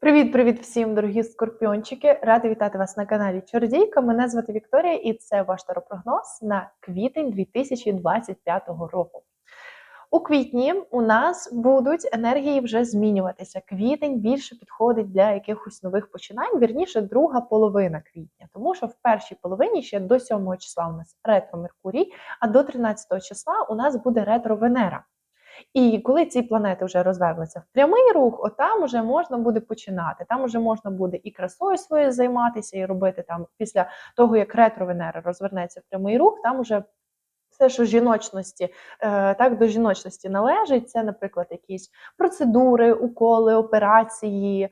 Привіт-привіт всім, дорогі скорпіончики! Рада вітати вас на каналі Чародійка. Мене звати Вікторія, і це ваш таропрогноз на квітень 2025 року. У квітні у нас будуть енергії вже змінюватися. Квітень більше підходить для якихось нових починань, вірніше, друга половина квітня, тому що в першій половині ще до 7 числа у нас ретро Меркурій, а до 13 числа у нас буде ретро Венера. І коли ці планети вже розвернуться в прямий рух, отам вже можна буде починати. Там вже можна буде і красою своєю займатися, і робити там після того, як ретро Венера розвернеться в прямий рух, там уже все, що жіночності, е, так до жіночності належить, це, наприклад, якісь процедури, уколи, операції,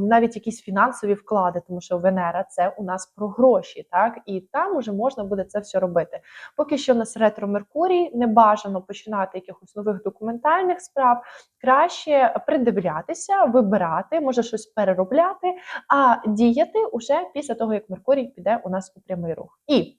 навіть якісь фінансові вклади, тому що Венера це у нас про гроші, так і там уже можна буде це все робити. Поки що в нас ретро Меркурій, не бажано починати якихось нових документальних справ. Краще придивлятися, вибирати, може щось переробляти, а діяти уже після того, як Меркурій піде у нас у прямий рух. І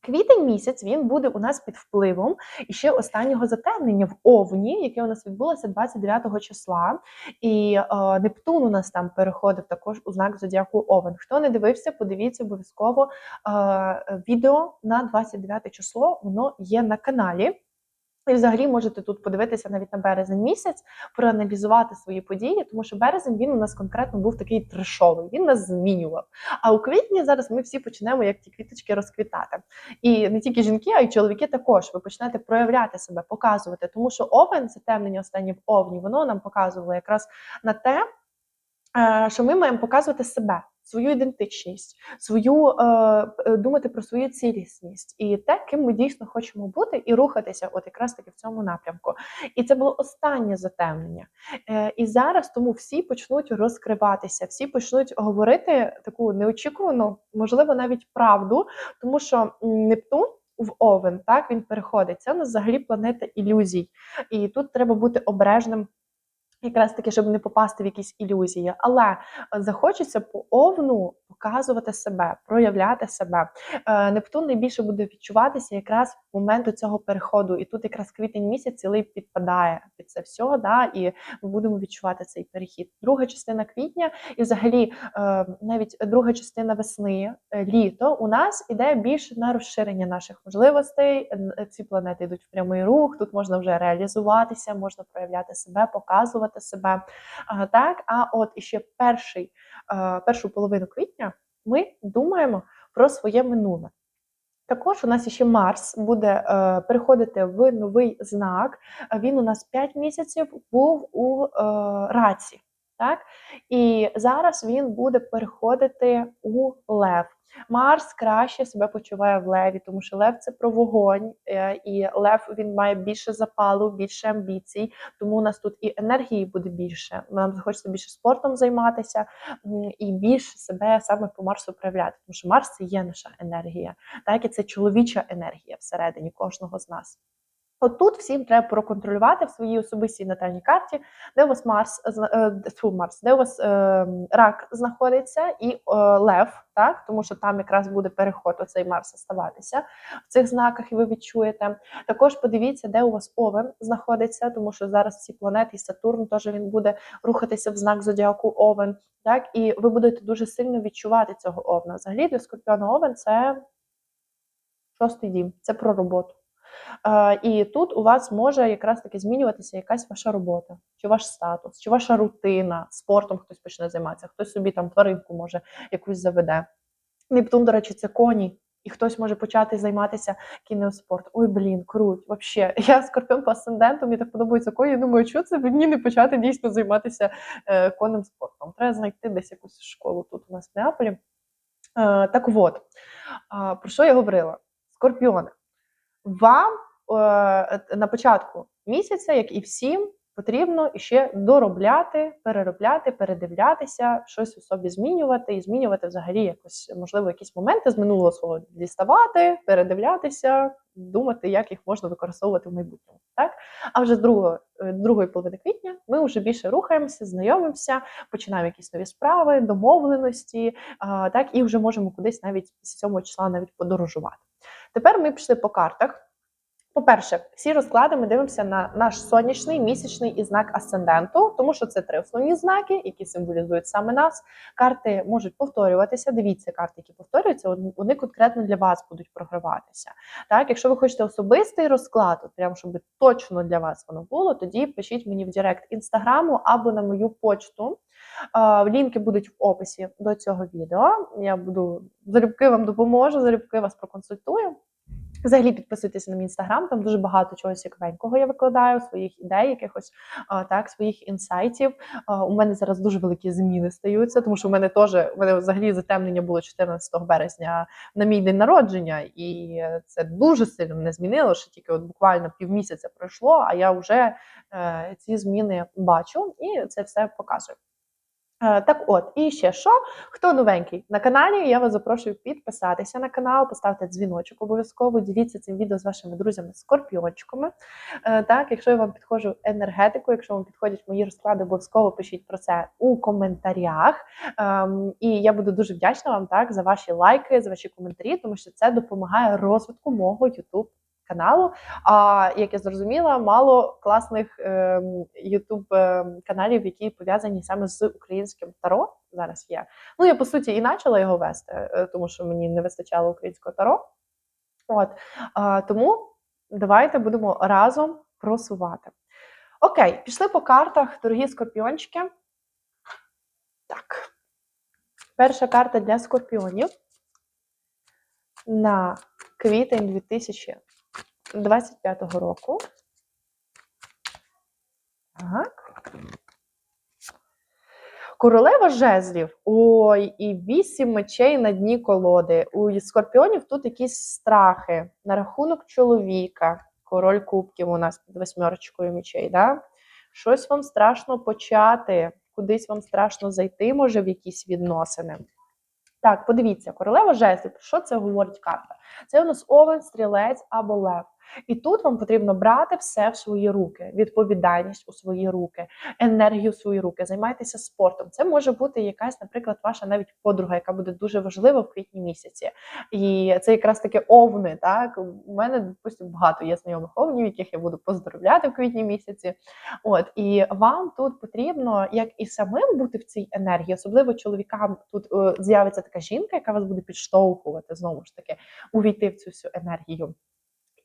Квітень місяць він буде у нас під впливом і ще останнього затемнення в Овні, яке у нас відбулося 29 числа. І е, Нептун у нас там переходив також у знак зодіаку Овен. Хто не дивився, подивіться обов'язково е, відео на 29 число. Воно є на каналі. І взагалі можете тут подивитися навіть на березень місяць, проаналізувати свої події, тому що березень він у нас конкретно був такий трешовий, він нас змінював. А у квітні зараз ми всі почнемо як ті квіточки розквітати. І не тільки жінки, а й чоловіки також. Ви почнете проявляти себе, показувати, тому що овен, затемнення останнє в овні, воно нам показувало якраз на те, е, що ми маємо показувати себе свою ідентичність, свою е, е, думати про свою цілісність і те, ким ми дійсно хочемо бути, і рухатися, от якраз таки в цьому напрямку. І це було останнє затемнення. Е, І зараз тому всі почнуть розкриватися, всі почнуть говорити таку неочікувану, можливо, навіть правду, тому що Нептун. В Овен, так він переходить. Це у нас взагалі планета ілюзій, і тут треба бути обережним Якраз таки, щоб не попасти в якісь ілюзії, але е, захочеться по овну показувати себе, проявляти себе. Е, Нептун найбільше буде відчуватися якраз в момент цього переходу. І тут якраз квітень місяць цілий підпадає під це все, да, і ми будемо відчувати цей перехід. Друга частина квітня, і взагалі е, навіть друга частина весни, літо у нас іде більше на розширення наших можливостей. Ці планети йдуть в прямий рух. Тут можна вже реалізуватися, можна проявляти себе, показувати підтримувати себе. Так, а от іще перший, першу половину квітня ми думаємо про своє минуле. Також у нас ще Марс буде е, переходити в новий знак. Він у нас 5 місяців був у е, раці. Так? І зараз він буде переходити у Лев. Марс краще себе почуває в Леві, тому що Лев це про вогонь, е, і Лев він має більше запалу, більше амбіцій, тому у нас тут і енергії буде більше. Нам захочеться більше спортом займатися і більше себе саме по Марсу проявляти, тому що Марс це є наша енергія, так і це чоловіча енергія всередині кожного з нас. От тут всім треба проконтролювати в своїй особистій натальній карті, де у вас Марс фу, Марс, де у вас е, рак знаходиться, і е, Лев, так тому що там якраз буде переход оцей Марс оставатися в цих знаках, і ви відчуєте. Також подивіться, де у вас Овен знаходиться, тому що зараз ці планети і Сатурн теж він буде рухатися в знак зодіаку Овен. Так, і ви будете дуже сильно відчувати цього овна. Взагалі для Скорпіона Овен це шостий дім, це про роботу. І тут у вас може якраз таки змінюватися якась ваша робота, чи ваш статус, чи ваша рутина, спортом хтось почне займатися, хтось собі там тваринку може якусь заведе. Нептун, до речі, це коні. І хтось може почати займатися кінеоспортом. Ой, блін, круть. Вообще, я скорпіон по асценденту, мені так подобається коні. Я думаю, що це мені не почати дійсно займатися е, конним спортом. Треба знайти десь якусь школу тут у нас в Неаполі. Е, так от, е, про що я говорила? Скорпіони вам е, на початку місяця, як і всім, потрібно ще доробляти, переробляти, передивлятися, щось у собі змінювати і змінювати взагалі якось, можливо, якісь моменти з минулого свого діставати, передивлятися, думати, як їх можна використовувати в майбутньому. Так? А вже з другого, е, другої половини квітня ми вже більше рухаємося, знайомимося, починаємо якісь нові справи, домовленості, так і вже можемо кудись навіть з 7 числа навіть подорожувати. Тепер ми пішли по картах. По-перше, всі розклади ми дивимося на наш сонячний, місячний і знак асценденту, тому що це три основні знаки, які символізують саме нас. Карти можуть повторюватися. Дивіться, карти, які повторюються, вони конкретно для вас будуть програватися. Так, якщо ви хочете особистий розклад, от прям щоб точно для вас воно було, тоді пишіть мені в Директ інстаграму або на мою почту. Лінки будуть в описі до цього відео. Я буду залюбки вам допоможу, залюбки вас проконсультую. Взагалі підписуйтесь на мій інстаграм, там дуже багато чогось цікавенького я викладаю, своїх ідей, якихось так, своїх інсайтів. У мене зараз дуже великі зміни стаються, тому що в мене теж у мене взагалі затемнення було 14 березня на мій день народження, і це дуже сильно мене змінило. що тільки от буквально півмісяця пройшло, а я вже е, ці зміни бачу і це все показую. Е, так от, і ще що, хто новенький на каналі, я вас запрошую підписатися на канал, поставити дзвіночок обов'язково, діліться цим відео з вашими друзями-скорпіончиками. Е, так, якщо я вам підходжу енергетику, якщо вам підходять мої розклади, обов'язково пишіть про це у коментарях. Ем, і я буду дуже вдячна вам так за ваші лайки, за ваші коментарі, тому що це допомагає розвитку мого YouTube каналу. А як я зрозуміла, мало класних ютуб ем, ем, каналів, які пов'язані саме з українським таро. Зараз є. Ну я по суті і почала його вести, е, тому що мені не вистачало українського таро. От а, тому давайте будемо разом просувати. Окей, пішли по картах, дорогі скорпіончики. Так. Перша карта для скорпіонів на квітень 2000 25-го року. Так. Королева жезлів. Ой, і вісім мечей на дні колоди. У скорпіонів тут якісь страхи на рахунок чоловіка. Король кубків у нас під восьмерочкою мечей. Да? Щось вам страшно почати, кудись вам страшно зайти, може, в якісь відносини. Так, подивіться, королева жезлів, що це говорить карта? Це у нас овен, стрілець або лев. І тут вам потрібно брати все в свої руки, відповідальність у свої руки, енергію в свої руки, займайтеся спортом. Це може бути якась, наприклад, ваша навіть подруга, яка буде дуже важлива в квітні місяці. І це якраз таке овни. Так у мене допустим, багато є знайомих овнів, яких я буду поздоровляти в квітні місяці. От і вам тут потрібно як і самим бути в цій енергії, особливо чоловікам тут е, з'явиться така жінка, яка вас буде підштовхувати знову ж таки увійти в цю всю енергію.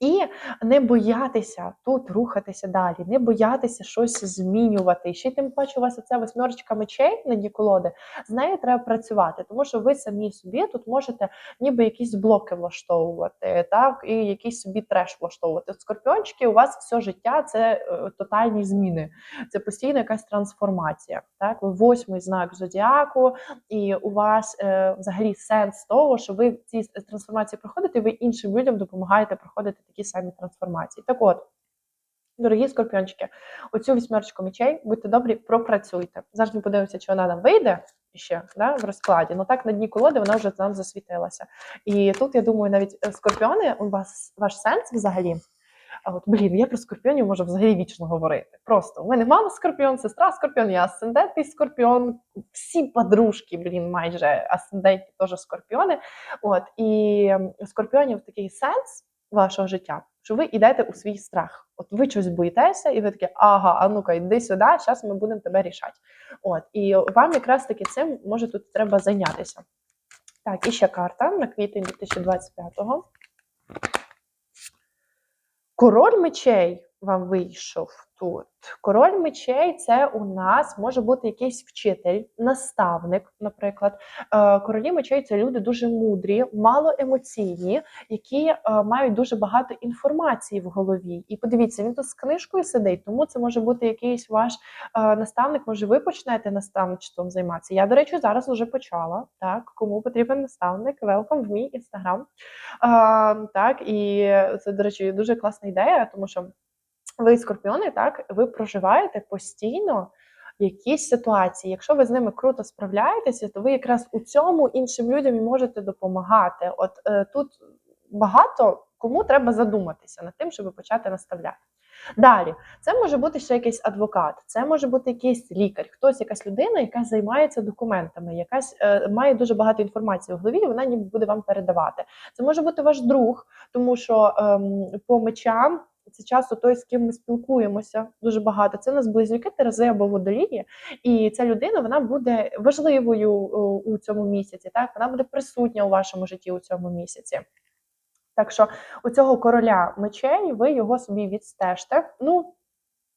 І не боятися тут рухатися далі, не боятися щось змінювати. І ще тим паче у вас оця восьмерочка мечей на дні колоди, з нею треба працювати, тому що ви самі собі тут можете ніби якісь блоки влаштовувати, так, і якийсь собі треш влаштовувати. Скорпіончики у вас все життя це е, тотальні зміни, це постійна якась трансформація. Так, ви восьмий знак зодіаку, і у вас е, взагалі сенс того, що ви ці трансформації проходите, ви іншим людям допомагаєте проходити такі самі трансформації. Так от, дорогі скорпіончики, оцю вісьмерочку мечей, будьте добрі, пропрацюйте. Завжди подивимося, чи вона нам вийде ще да, в розкладі. Ну так на дні колоди вона вже нам засвітилася. І тут, я думаю, навіть е, скорпіони, у вас ваш сенс взагалі. А от, блін, я про скорпіонів можу взагалі вічно говорити. Просто у мене мама скорпіон, сестра скорпіон, я асцендентний скорпіон, всі подружки, блін, майже асцендентні теж скорпіони. От, І скорпіонів такий сенс вашого життя, що ви йдете у свій страх. От ви щось боїтеся, і ви такі, ага, а ну-ка, йди сюди, зараз ми будемо тебе рішати. От, і вам якраз таки цим може тут треба зайнятися. Так, і ще карта на квітень 2025-го. Король мечей вам вийшов тут. Король мечей це у нас може бути якийсь вчитель, наставник, наприклад. Е, королі мечей це люди дуже мудрі, малоемоційні, які е, мають дуже багато інформації в голові. І подивіться, він тут з книжкою сидить, тому це може бути якийсь ваш е, наставник. Може, ви почнете наставничеством займатися. Я, до речі, зараз вже почала. Так, кому потрібен наставник, велкам в мій інстаграм. Так, і це, до речі, дуже класна ідея, тому що ви скорпіони, так, ви проживаєте постійно якісь ситуації. Якщо ви з ними круто справляєтеся, то ви якраз у цьому іншим людям і можете допомагати. От е, тут багато кому треба задуматися над тим, щоб почати наставляти. Далі, це може бути ще якийсь адвокат, це може бути якийсь лікар, хтось, якась людина, яка займається документами, якась е, має дуже багато інформації в голові, і вона ніби буде вам передавати. Це може бути ваш друг, тому що е, по мечам це часто той, з ким ми спілкуємося дуже багато. Це у нас близнюки Терези або водолії, і ця людина вона буде важливою у цьому місяці. Так, вона буде присутня у вашому житті у цьому місяці. Так що у цього короля мечей ви його собі відстежте. Ну,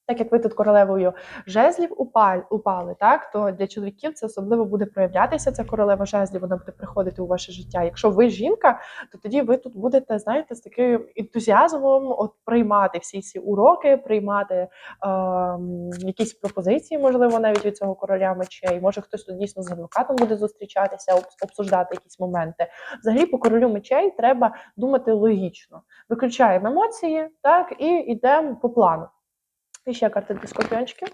так як ви тут королевою жезлів упали, упали, так то для чоловіків це особливо буде проявлятися. Ця королева жезлів, вона буде приходити у ваше життя. Якщо ви жінка, то тоді ви тут будете, знаєте, з таким ентузіазмом от приймати всі ці уроки, приймати е, якісь пропозиції, можливо, навіть від цього короля мечей. Може, хтось тут дійсно з адвокатом буде зустрічатися, обсуждати якісь моменти. Взагалі, по королю мечей треба думати логічно. Виключаємо емоції, так і йдемо по плану. І ще карта для скорпіончиків.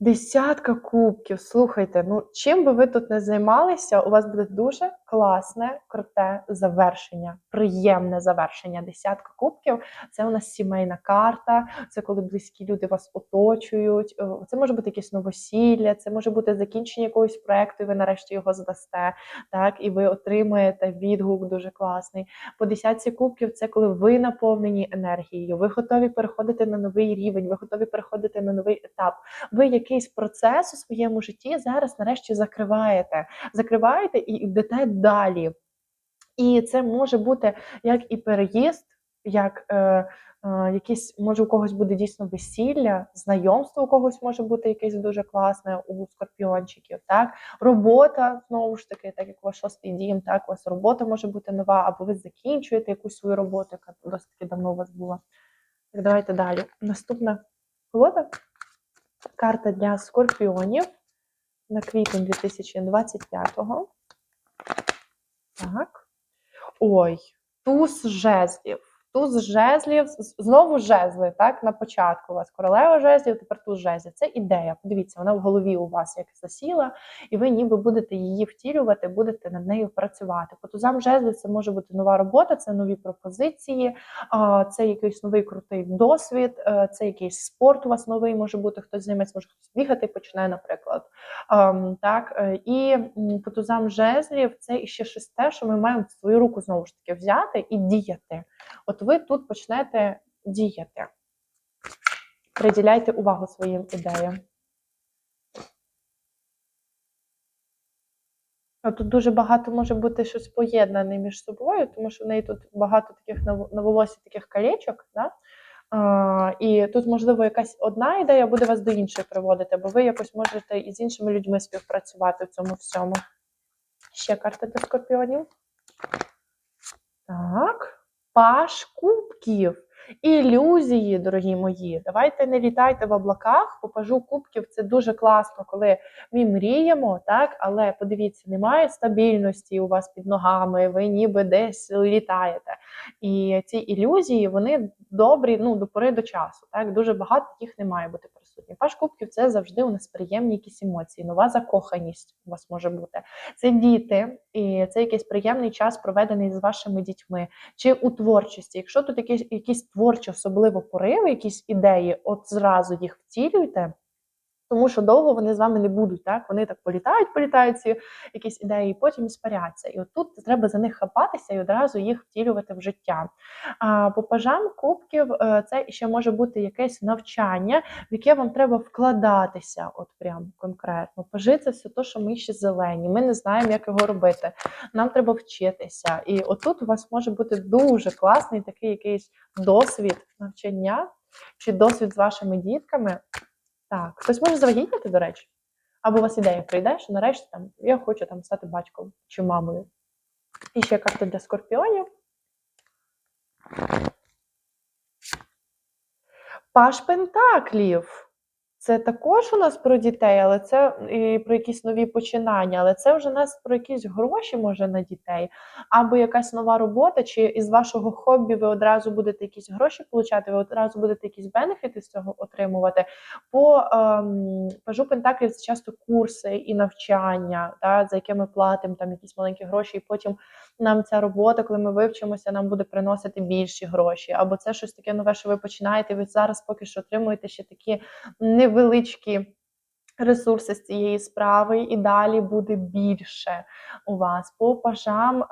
Десятка кубків. Слухайте, ну чим би ви тут не займалися, у вас буде дуже класне, круте завершення, приємне завершення. Десятка кубків це у нас сімейна карта, це коли близькі люди вас оточують. Це може бути якесь новосілля, це може бути закінчення якогось проекту, і ви нарешті його здасте. Так, і ви отримаєте відгук дуже класний. По десятці кубків це коли ви наповнені енергією, ви готові переходити на новий рівень, ви готові переходити на новий етап. Ви якийсь процес у своєму житті зараз нарешті закриваєте. Закриваєте і йдете далі. І це може бути як і переїзд, як е, е, якісь, може, у когось буде дійсно весілля, знайомство у когось може бути якесь дуже класне у скорпіончиків. так, Робота, знову ж таки, так як у вас шостий дім, так, у вас робота може бути нова, або ви закінчуєте якусь свою роботу, яка досить таки давно у вас була. Так, давайте далі. Наступна колода. Карта для скорпіонів на квітень 2025-го. Так. Ой, туз жезлів. Туз жезлів, знову жезли, так, на початку у вас королева жезлів, тепер туз жезлів. Це ідея. Подивіться, вона в голові у вас як засіла, і ви ніби будете її втілювати, будете над нею працювати. По тузам жезлів це може бути нова робота, це нові пропозиції, це якийсь новий крутий досвід, е, це якийсь спорт у вас новий може бути, хтось займеться, може хтось бігати почне, наприклад. Ем, так, е, І по тузам жезлів це іще щось те, що ми маємо в свою руку знову ж таки взяти і діяти. От ви тут почнете діяти. Приділяйте увагу своїм ідеям. Тут дуже багато може бути щось поєднане між собою, тому що в неї тут багато таких на волосі таких колечок. Да? А, І тут, можливо, якась одна ідея буде вас до іншої приводити, бо ви якось можете із іншими людьми співпрацювати в цьому всьому. Ще карта для скорпіонів. Так. Паш кубків. Ілюзії, дорогі мої. Давайте не літайте в облаках, попажу кубків. Це дуже класно, коли ми мріємо, так? але подивіться, немає стабільності у вас під ногами, ви ніби десь літаєте. І ці ілюзії, вони добрі ну, до пори до часу. Так? Дуже багато їх не має бути присутні. Паш кубків це завжди у нас приємні якісь емоції, нова закоханість у вас може бути. Це діти, і це якийсь приємний час, проведений з вашими дітьми, чи у творчості. Якщо тут якісь якісь творчі, особливо пориви, якісь ідеї, от зразу їх втілюйте. Тому що довго вони з вами не будуть, так? Вони так політають, політають ці якісь ідеї, і потім спаряться. І от тут треба за них хапатися і одразу їх втілювати в життя. А по пажам кубків е, це ще може бути якесь навчання, в яке вам треба вкладатися, от прям конкретно. Пажи це все те, що ми ще зелені. Ми не знаємо, як його робити. Нам треба вчитися. І отут у вас може бути дуже класний такий якийсь досвід навчання чи досвід з вашими дітками. Так, хтось може завагітніти, до речі. Або у вас ідея прийде, що нарешті там я хочу там стати батьком чи мамою. І ще карта для скорпіонів. Паш Пентаклів. Це також у нас про дітей, але це і про якісь нові починання, але це вже нас про якісь гроші може на дітей, або якась нова робота, чи із вашого хобі ви одразу будете якісь гроші получати, ви одразу будете якісь бенефіти з цього отримувати. По ем, пажу Пентаклів це часто курси і навчання, та, за якими платимо там якісь маленькі гроші, і потім нам ця робота, коли ми вивчимося, нам буде приносити більші гроші. Або це щось таке нове, що ви починаєте. Ви зараз поки що отримуєте ще такі невеличкі ресурси з цієї справи, і далі буде більше у вас. По пажам е,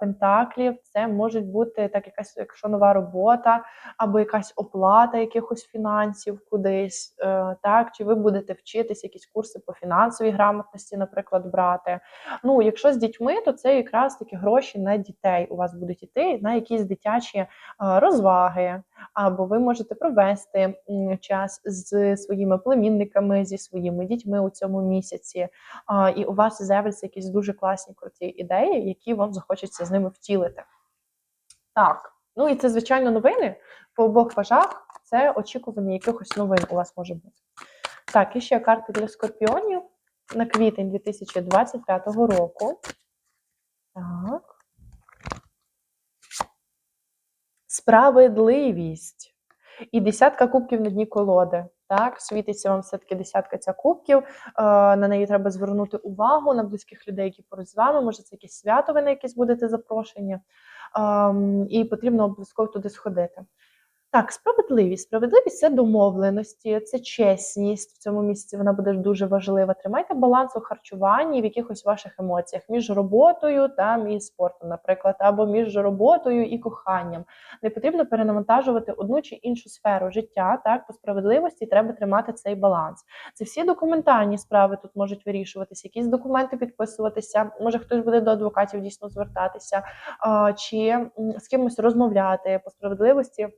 пентаклів це можуть бути так, якась, якщо нова робота, або якась оплата якихось фінансів кудись, е, так, чи ви будете вчитись якісь курси по фінансовій грамотності, наприклад, брати. Ну, якщо з дітьми, то це якраз такі гроші на дітей у вас будуть іти на якісь дитячі е, розваги, або ви можете провести час з своїми племінниками, зі своїми дітьми у цьому місяці, і у вас з'являться якісь дуже класні круті ідеї, які вам захочеться з ними втілити. Так, ну і це, звичайно, новини по обох пажах. Це очікування якихось новин у вас може бути. Так, і ще карти для скорпіонів на квітень 2025 року. Так. Справедливість. І десятка кубків на дні колоди. Так, світиться вам все-таки десятка ця кубків. Е, на неї треба звернути увагу на близьких людей, які поруч з вами. Може, це якесь свято, ви на якесь будете запрошені. Ем, і потрібно обов'язково туди сходити. Так, справедливість. Справедливість це домовленості, це чесність. В цьому місці вона буде дуже важлива. Тримайте баланс у харчуванні в якихось ваших емоціях між роботою там і спортом, наприклад, або між роботою і коханням. Не потрібно перенавантажувати одну чи іншу сферу життя. Так, по справедливості треба тримати цей баланс. Це всі документальні справи тут можуть вирішуватися, якісь документи підписуватися. Може, хтось буде до адвокатів дійсно звертатися, чи з кимось розмовляти по справедливості.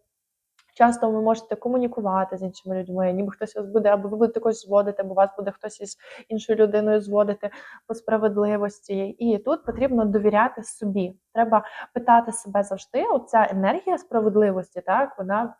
Часто ви можете комунікувати з іншими людьми, ніби хтось вас буде, або ви будете когось зводити, або вас буде хтось із іншою людиною зводити по справедливості. І тут потрібно довіряти собі. Треба питати себе завжди. Оця енергія справедливості, так вона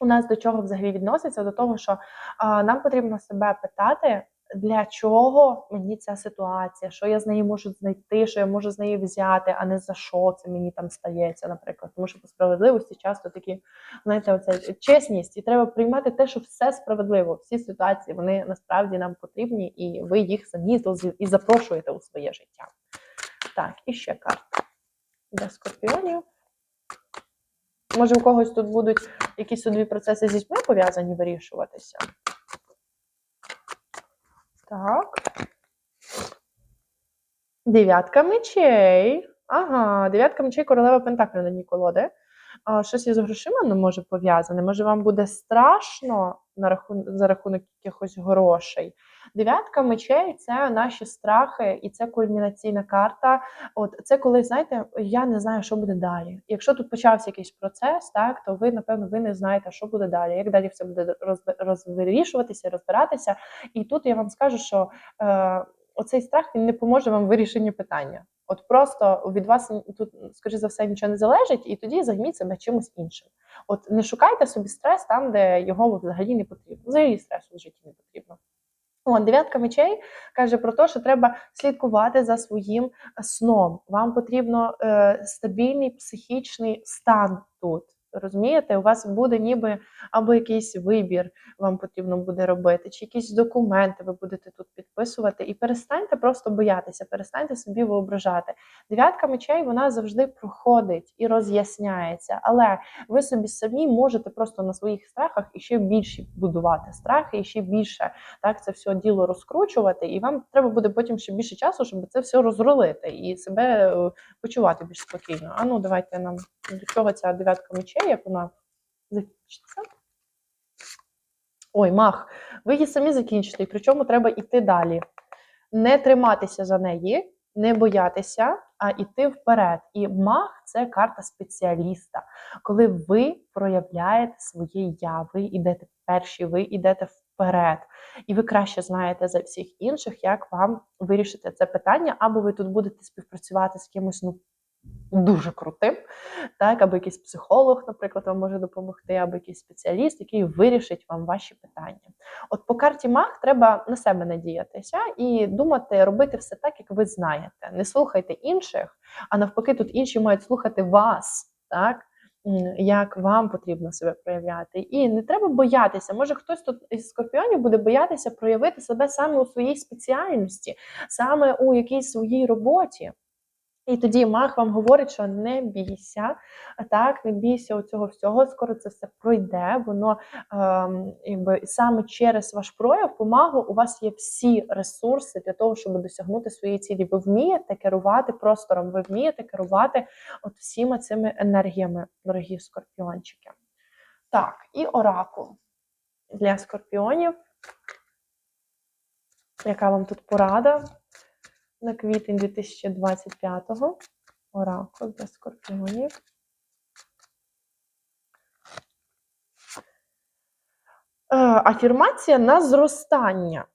у нас до чого взагалі відноситься? До того, що а, нам потрібно себе питати. Для чого мені ця ситуація? Що я з неї можу знайти, що я можу з неї взяти, а не за що це мені там стається, наприклад. Тому що по справедливості часто такі, знаєте, оця чесність, і треба приймати те, що все справедливо. Всі ситуації вони насправді нам потрібні, і ви їх самі і запрошуєте у своє життя. Так, і ще карта для скорпіонів. Може, у когось тут будуть якісь судові процеси з дітьми пов'язані вирішуватися. Так. Дев'ятка мечей. Ага, дев'ятка мечей, королева Пентаклів на дні колоди. А, щось із грошима не може пов'язане. Може, вам буде страшно на рахун... за рахунок якихось грошей. Дев'ятка мечей це наші страхи, і це кульмінаційна карта. От це коли, знаєте, я не знаю, що буде далі. Якщо тут почався якийсь процес, так то ви, напевно, ви не знаєте, що буде далі, як далі все буде розвирішуватися, розбиратися. І тут я вам скажу, що е, оцей страх він не поможе вам в вирішенні питання. От просто від вас тут, скоріше за все, нічого не залежить, і тоді займіть себе чимось іншим. От не шукайте собі стрес там, де його взагалі не потрібно. Взагалі стресу в житті не потрібно. От, дев'ятка мечей каже про те, що треба слідкувати за своїм сном. Вам потрібно е, стабільний психічний стан тут. Розумієте, у вас буде ніби або якийсь вибір вам потрібно буде робити, чи якісь документи ви будете тут підписувати. І перестаньте просто боятися, перестаньте собі виображати. Дев'ятка мечей вона завжди проходить і роз'ясняється, але ви собі самі можете просто на своїх страхах і ще більше будувати страхи, і ще більше так це все діло розкручувати. І вам треба буде потім ще більше часу, щоб це все розрулити і себе е, почувати більш спокійно. А ну давайте нам до чого ця дев'ятка мечей, як вона закінчиться. Ой, мах, ви її самі закінчите, і причому треба йти далі. Не триматися за неї, не боятися, а йти вперед. І мах це карта спеціаліста, коли ви проявляєте своє я, ви йдете перші, ви йдете вперед. І ви краще знаєте за всіх інших, як вам вирішити це питання, або ви тут будете співпрацювати з кимось ну, дуже крутим, так, або якийсь психолог, наприклад, вам може допомогти, або якийсь спеціаліст, який вирішить вам ваші питання. От по карті Маг треба на себе надіятися і думати, робити все так, як ви знаєте. Не слухайте інших, а навпаки, тут інші мають слухати вас, так? Як вам потрібно себе проявляти, і не треба боятися. Може, хтось тут із скорпіонів буде боятися проявити себе саме у своїй спеціальності, саме у якійсь своїй роботі. І тоді маг вам говорить, що не бійся, так, не бійся цього всього, скоро це все пройде. Воно ем, якби саме через ваш прояв по магу у вас є всі ресурси для того, щоб досягнути своєї цілі. Ви вмієте керувати простором, ви вмієте керувати от всіма цими енергіями, дорогі скорпіончики. Так, і оракул для скорпіонів. Яка вам тут порада? На квітень 2025-го. Оракул для скорпіонів. Е, Афірмація на зростання.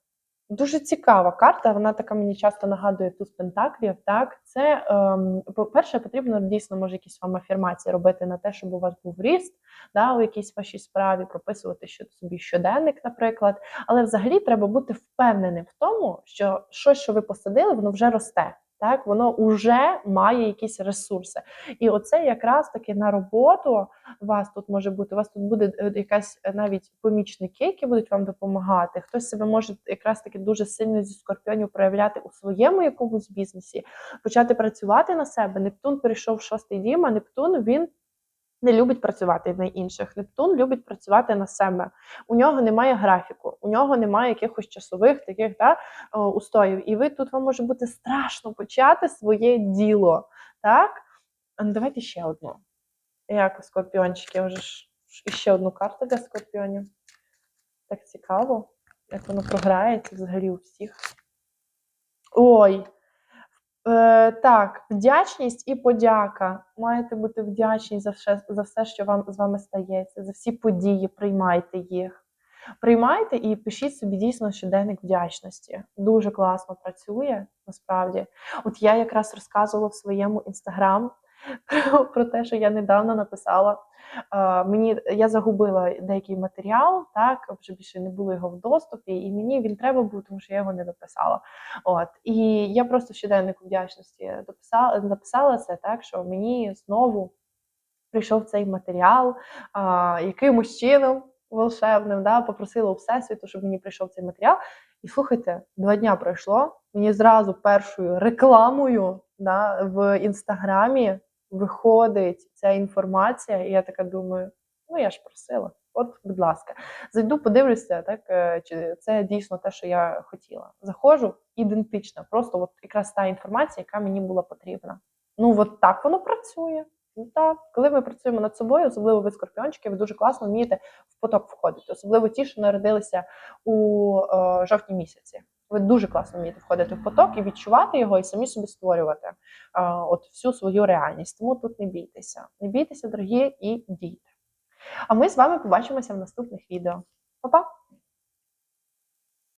Дуже цікава карта. Вона така мені часто нагадує туз пентаклів. Так, це ем, по-перше, потрібно дійсно може якісь вам афірмації робити на те, щоб у вас був ріст, да, у якійсь вашій справі, прописувати що собі щоденник, наприклад. Але взагалі треба бути впевненим в тому, що щось, що ви посадили, воно вже росте. Так, воно вже має якісь ресурси. І оце якраз таки на роботу вас тут може бути. У вас тут буде е, якась е, навіть помічники, які будуть вам допомагати. Хтось себе може якраз таки дуже сильно зі скорпіонів проявляти у своєму якомусь бізнесі, почати працювати на себе. Нептун перейшов в шостий дім, а Нептун він. Не любить працювати на інших. Нептун любить працювати на себе. У нього немає графіку, у нього немає якихось часових таких да, устоїв. І ви тут вам може бути страшно почати своє діло. Так? Ну, давайте ще одну. Як скорпіончики, вже ж ще одну карту для скорпіонів. Так цікаво, як воно програється взагалі у всіх. Ой! Е, Так, вдячність і подяка. Маєте бути вдячні за все, за все, що вам з вами стається, за всі події, приймайте їх. Приймайте і пишіть собі дійсно щоденник вдячності. Дуже класно працює, насправді. От я якраз розказувала в своєму інстаграм про те, що я недавно написала. Мені я загубила деякий матеріал, так вже більше не було його в доступі, і мені він треба був, тому що я його не дописала. От і я просто в щоденнику вдячності дописала, написала це так, що мені знову прийшов цей матеріал, а, якимось чином волшебним, да, попросила у всесвіту, щоб мені прийшов цей матеріал. І слухайте, два дня пройшло. Мені зразу першою рекламою да, в інстаграмі виходить ця інформація, і я така думаю: ну я ж просила, от, будь ласка, зайду, подивлюся, так е, чи це дійсно те, що я хотіла. Заходжу ідентично, просто от якраз та інформація, яка мені була потрібна. Ну, от так воно працює. Ну так, коли ми працюємо над собою, особливо ви скорпіончики, ви дуже класно вмієте в поток входити, особливо ті, що народилися у е, жовтні місяці. Ви дуже класно вмієте входити в поток і відчувати його, і самі собі створювати а, от всю свою реальність. Тому тут не бійтеся. Не бійтеся, дорогі, і дійте. А ми з вами побачимося в наступних відео. Па-па!